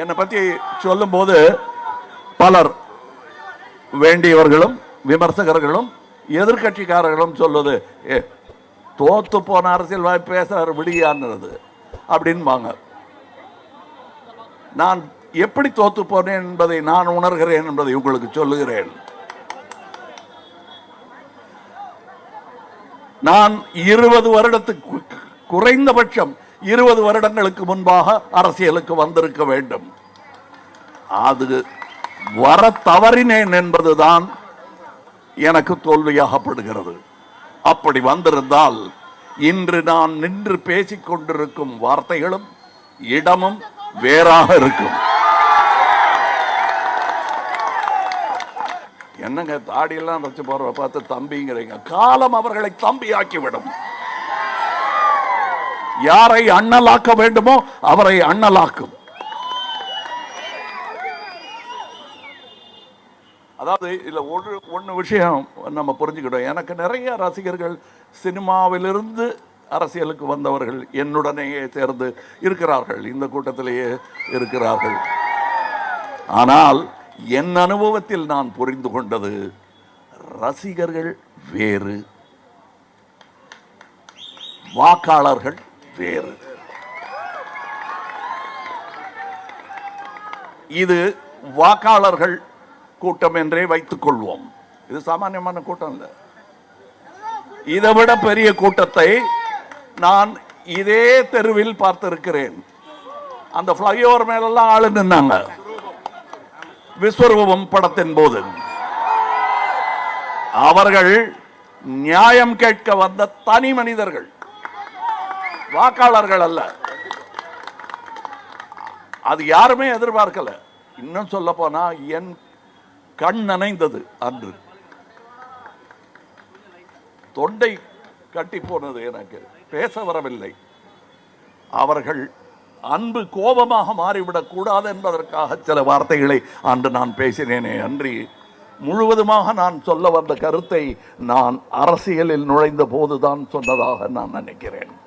என்னை பத்தி சொல்லும்போது பலர் வேண்டியவர்களும் விமர்சகர்களும் எதிர்க்கட்சிக்காரர்களும் சொல்லுது ஏ தோத்து போன அரசியல் பேசுகிறார் விடியான்றது அப்படின்பாங்க. நான் எப்படி தோத்து போனேன் என்பதை நான் உணர்கிறேன் என்பதை உங்களுக்கு சொல்லுகிறேன். நான் இருபது வருடத்துக்கு குறைந்தபட்சம் இருபது வருடங்களுக்கு முன்பாக அரசியலுக்கு வந்திருக்க வேண்டும். அது வர தவறினேன் என்பதுதான் எனக்கு தோல்வியாகப்படுகிறது. அப்படி வந்திருந்தால் இன்று நான் நின்று பேசிக் கொண்டிருக்கும் வார்த்தைகளும் இடமும் வேறாக இருக்கும். என்னங்க தாடியெல்லாம் வச்சு போற பார்த்து தம்பிங்கிறீங்க. காலம் அவர்களை தம்பியாக்கி விடும் யாரை அண்ணலாக்க வேண்டுமோ அவரை அண்ணலாக்கும். அதாவது இதில் ஒரு ஒன்று விஷயம் நம்ம புரிஞ்சுக்கிட்டோம். எனக்கு நிறைய ரசிகர்கள் சினிமாவிலிருந்து அரசியலுக்கு வந்தவர்கள் என்னுடனேயே சேர்ந்து இருக்கிறார்கள். இந்த கூட்டத்திலேயே இருக்கிறார்கள். ஆனால் என் அனுபவத்தில் நான் புரிந்து கொண்டது ரசிகர்கள் வேறு. வாக்காளர்கள் பேர் இது வாக்காளர்கள் கூட்டம் என்றே வைத்துக் கொள்வோம். இது சாமானியமான கூட்டம் இல்லை இதை விட பெரிய கூட்டத்தை நான் இதே தெருவில் பார்த்திருக்கிறேன். அந்த ஃப்ளைஓவர் மேலெல்லாம் ஆளு நின்னாங்க. விஸ்வரூபம் படத்தின் போது. அவர்கள் நியாயம் கேட்க வந்த தனி மனிதர்கள். வாக்காளர்கள் அல்ல. அது யாருமே எதிர்பார்க்கல. இன்னும் சொல்ல போனா என் கண் நனைந்தது அன்று. தொண்டை கட்டி போனது எனக்கு. பேச வரவில்லை. அவர்கள் அன்பு கோபமாக மாறிவிடக் கூடாது என்பதற்காக சில வார்த்தைகளை அன்று நான் பேசினேனே அன்றி முழுவதுமாக நான் சொல்ல வந்த கருத்தை நான் அரசியலில் நுழைந்த போதுதான் சொன்னதாக நான் நினைக்கிறேன்.